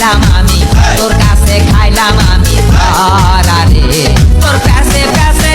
খাইলাম আমি। তোর কাছে খাইলাম আমি। তোর কাছে কাছে